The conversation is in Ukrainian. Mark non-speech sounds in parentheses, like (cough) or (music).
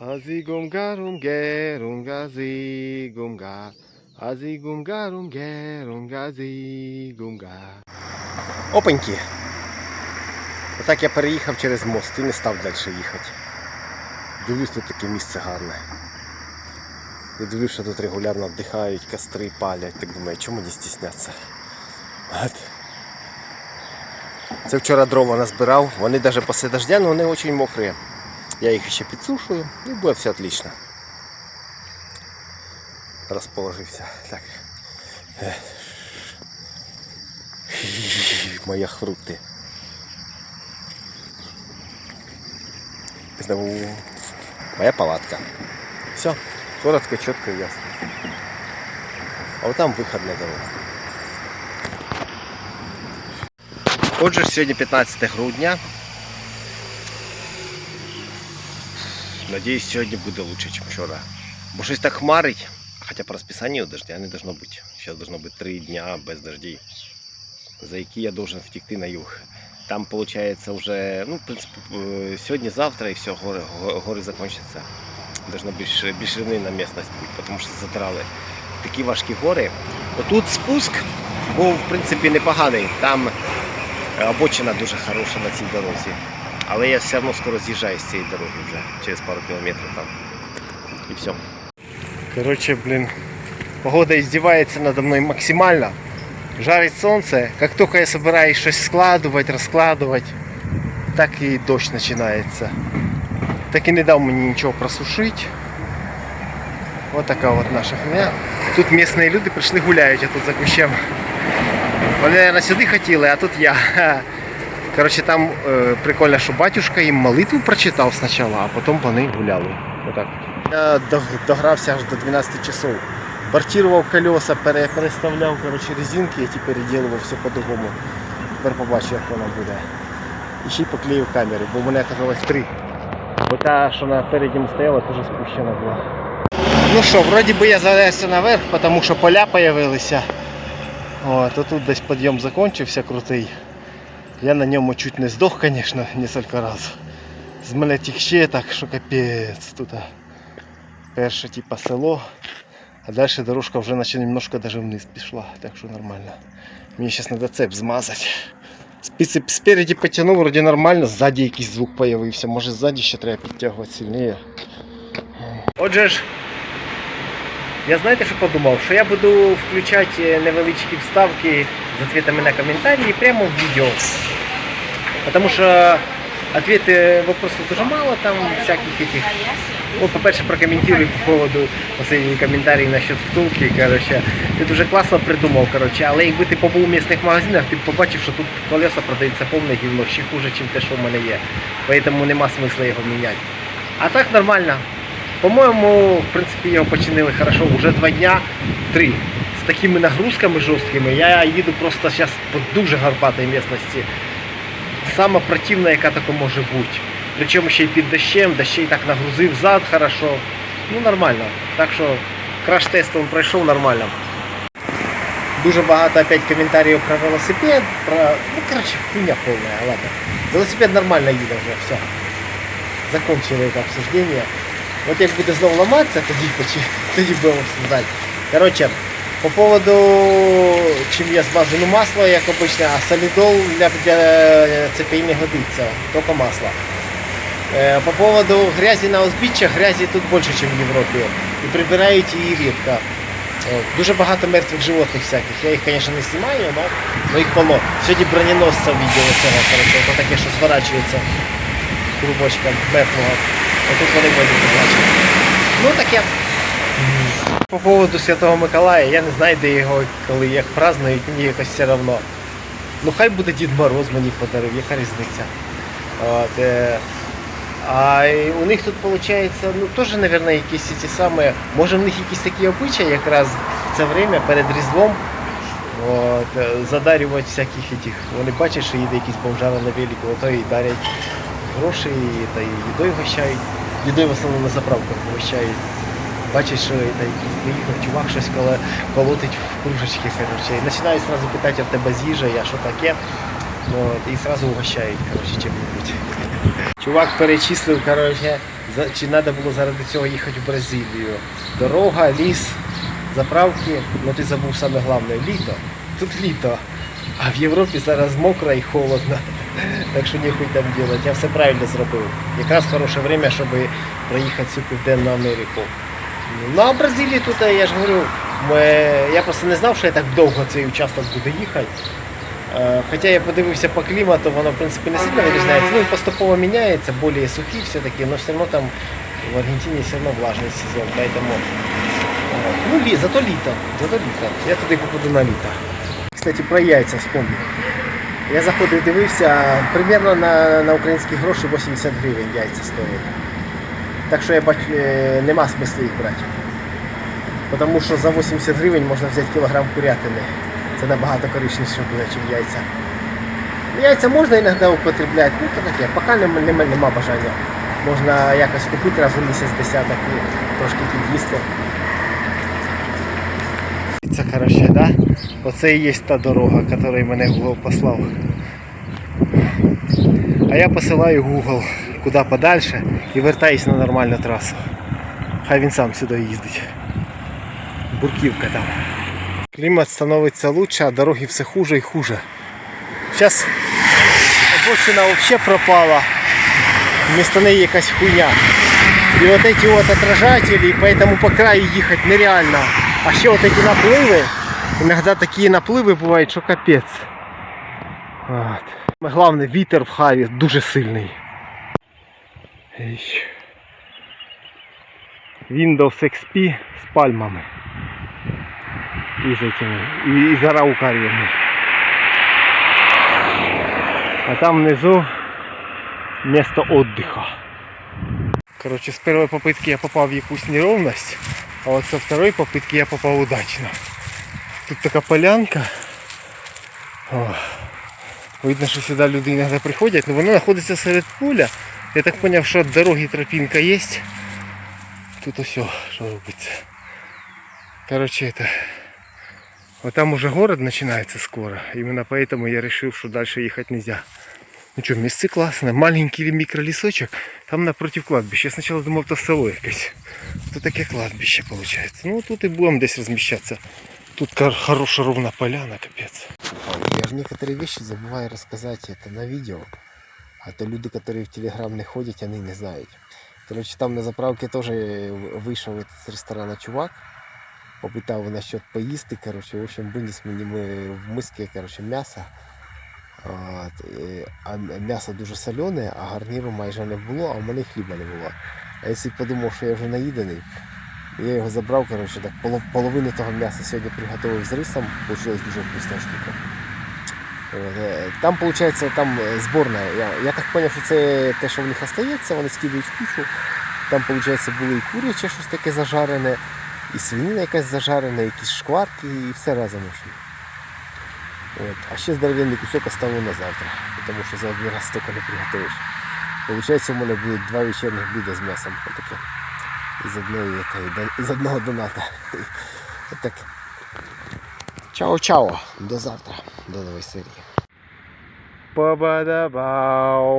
Азигумга румге румга зигумга. Азигумга румге румга зигумга. Опаньки. Отак я переїхав через мост і не став далі їхати. Дивлюсь, тут таке місце гарне. Я дивлюсь, що тут регулярно вдихають, костри палять. Так думаю, чому не стісняться? От. Це вчора дрова назбирав, вони навіть після дождя, але вони дуже мокрі. Я їх ще підсушую і буде все отлично. Розположився. Так. Е. Моя фрукти. Знову моя палатка. Все, коротко, чітко і ясно. А от там виход на дорогу. Отже, ж сьогодні 15 грудня. Надіюсь, сьогодні буде лучше, ніж вчора. Бо щось так хмарить, хоча по розписанню дождя не должно бути. Зараз должно бути 3 дня без дождей, за які я должен втекти на юг. Там виходить вже, ну, в принципі, е, сьогодні-завтра і все, гори, го- гори закінчаться. Должно більш, більш рівнинна місцевість бути, тому що задрали такі важкі гори. Отут спуск був, в принципі, непоганий. Там е, обочина дуже хороша на цій дорозі. Але я все одно скоро з'їжджаю з цієї дороги вже через пару кілометрів там. І все. Коротше, блін, погода издевается надо мной максимально. Жарить сонце. Как только я собираюсь щось складувати, розкладувати, так і дощ починається. Так і не дав мені нічого просушити. Вот така от наша хня. Тут місцеві люди прийшли гуляють, а тут за кущем. Вони, наверное, сюди хотіли, а тут я. Коротше, там е, прикольно, що батюшка їм молитву прочитав спочатку, а потім вони гуляли. Отак. Я догрався аж до 12 часов. Бортував колеса, пере, переставляв коротше, резинки, і переділував все по-другому. Тепер побачу, як воно буде. І ще й поклеїв камери, бо в мене оказалось три. Бо та, що на передньому стояла, теж спущена була. Ну що, вроді би я залезся наверх, тому що поля з'явилися. Тут десь підйом закінчився крутий. Я на ньому чуть не здох, звісно, несколько разів. З мене тікще так, що капець тут. Перше типа село, а далі дорожка вже наче немножко даже вниз пішла, так що нормально. Мені зараз треба цеп змазати. Спиці спереді потягнув, вроді нормально, ззаді якийсь звук появився. Може ззаді ще треба підтягувати сильніше. Отже ж, я знаєте, що подумав? Що я буду включати невеличкі вставки з ответами на коментарі прямо в відео. Потому что ответы вопросов дуже мало, там всяких этих. Ну, по-перше, прокомментирую по поводу оцей коментарій насчет втулки. Короче, ти дуже класно придумав, короче, але якби ти побув у місних магазинах, ти б побачив, що тут колеса продаються повне гівно, ще хуже, ніж те, що в мене є. Поэтому нема смисла його міняти. А так нормально. По-моєму, в принципі, його починили хорошо. Уже два дня, три. З такими нагрузками жорсткими. Я їду просто зараз по дуже гарбатій місцевості. Саме противна, яка тако може бути. Причому ще й під дощем, да ще й так нагрузив зад хорошо. Ну нормально. Так що краш-тест він пройшов нормально. Дуже багато опять коментарів про велосипед, про. Ну коротше, хуйня повна, ладно. Велосипед нормально їде вже, все. Закончили это обсуждение. От як буде знову ламатися, тоді, (laughs) почи- тоді будемо обсуждати. Коротше, По поводу, чим я змажу, ну масло, як обычно, а солідол для, для цепей не годиться, тільки масло. Е, По поводу грязі на узбіччях, грязі тут більше, ніж в Європі. І прибирають її рідко. Дуже багато мертвих животних всяких. Я їх, звісно, не знімаю, але їх полно. Сьогодні броненосця виділи цього, коротше, то таке, що зворачується клубочка мертвого. Отут вони водяться, бачите. Ну таке. По поводу Святого Миколая, я не знаю, де його, коли як празднують, мені якось все одно. Ну хай буде Дід Мороз мені подарив, яка різниця. От, е, а у них тут виходить, ну теж, мабуть, якісь ті самі, може в них якісь такі обичаї якраз в це время перед Різдвом от, е, задарювати всяких этих. Вони бачать, що їде якийсь бомжара на велику, ото і дарять гроші, та, і їдою гощають. Їдою в основному на заправках гощають. Бачиш, що приїхав чувак щось коло, колотить в кружечки, коротше. І починають одразу питати, а в тебе з їжею, а що таке. От, і одразу угощають, коротше, чим-небудь. Чувак перечислив, коротше, чи треба було заради цього їхати в Бразилію. Дорога, ліс, заправки, ну ти забув саме головне, літо. Тут літо. А в Європі зараз мокро і холодно. Так що ніхуй там делать. Я все правильно зробив. Якраз хороше время, щоб проїхати всю Південну Америку. Ну а в Бразилії тут, я ж говорю, ми, я просто не знав, що я так довго цей участок буду їхати. Е, Хоча я подивився по клімату, воно в принципі не сильно відрізняється. Ну, поступово міняється, більш сухі все-таки, але все одно там в Аргентині все одно влажний сезон, поэтому... е, Ну, лі, зато літо, зато літо. Я туди попаду на літо. Кстати, про яйця вспомнив. Я заходив, дивився, примерно на, на українські гроші 80 гривень яйця стоять. Так що я бачу, е, нема смислу їх брати. Тому що за 80 гривень можна взяти кілограм курятини. Це набагато корисніше буде, ніж яйця. Ну, Яйця можна іноді употребляти, ну то таке, поки нема, нема, бажання. Можна якось купити раз у місяць десяток і трошки під'їсти. Це хороше, да? Оце і є та дорога, якою мене Google послав. А я посилаю Google куди подальше і вертаюсь на нормальну трасу. Хай він сам сюди їздить. Бурківка там. Клімат становиться лучше, а дороги все хуже і хуже. Зараз обочина взагалі пропала. Вместо неї якась хуйня. І от эти вот отражатели, поэтому по краю їхати нереально. А ще от эти напливи, іноді такі напливи бувають, що капець. От. Саме Головне, вітер в хаві дуже сильний. Ей. Windows XP з пальмами. И с этими, и, и с араукариями. А там внизу место отдыха. Короче, с первой попытки я попал в якусь неровность, а вот со второй попытки я попал удачно. Тут такая полянка. О. Видно, що сюди люди іноді приходять, але воно знаходиться серед поля. Я так зрозумів, що від дороги тропінка є. Тут усе, що робиться. Короче, это... Вот там уже город начинается скоро. Именно поэтому я решил, что дальше ехать нельзя. Ну что, место классное. Маленький микролесочек. Там напротив кладбища. Я сначала думал, это село якесь. Тут таке кладбище получается. Ну тут и будем здесь размещаться. Тут кор- хорошая ровная поляна, капец. Я же некоторые вещи забываю рассказать это на видео. А то люди, которые в Телеграм не ходят, они не знают. Короче, там на заправке тоже вышел из ресторана чувак. попитав насчет поїсти. Коротше, в общем, виніс мені ми в миски коротше, м'ясо. От, а м'ясо дуже солене, а гарніру майже не було, а в мене хліба не було. А я собі подумав, що я вже наїдений. Я його забрав, коротше, так половину того м'яса сьогодні приготував з рисом, вийшла дуже вкусна штука. Е, Там, виходить, там е, зборна. Я, я так зрозумів, що це те, що в них остається, вони скидують в кучу. Там, виходить, було і куряче щось таке зажарене, і свинина якась зажарена, якісь шкварки, і все разом. От. А ще здоровенний кусок оставив на завтра, тому що за один раз стільки не приготуєш. Получається, у мене будуть два вечірних блюда з м'ясом. Отаке. Із, одної, із одного доната. (laughs) Отак. Чао-чао. До завтра. do dois seria. Babadabau.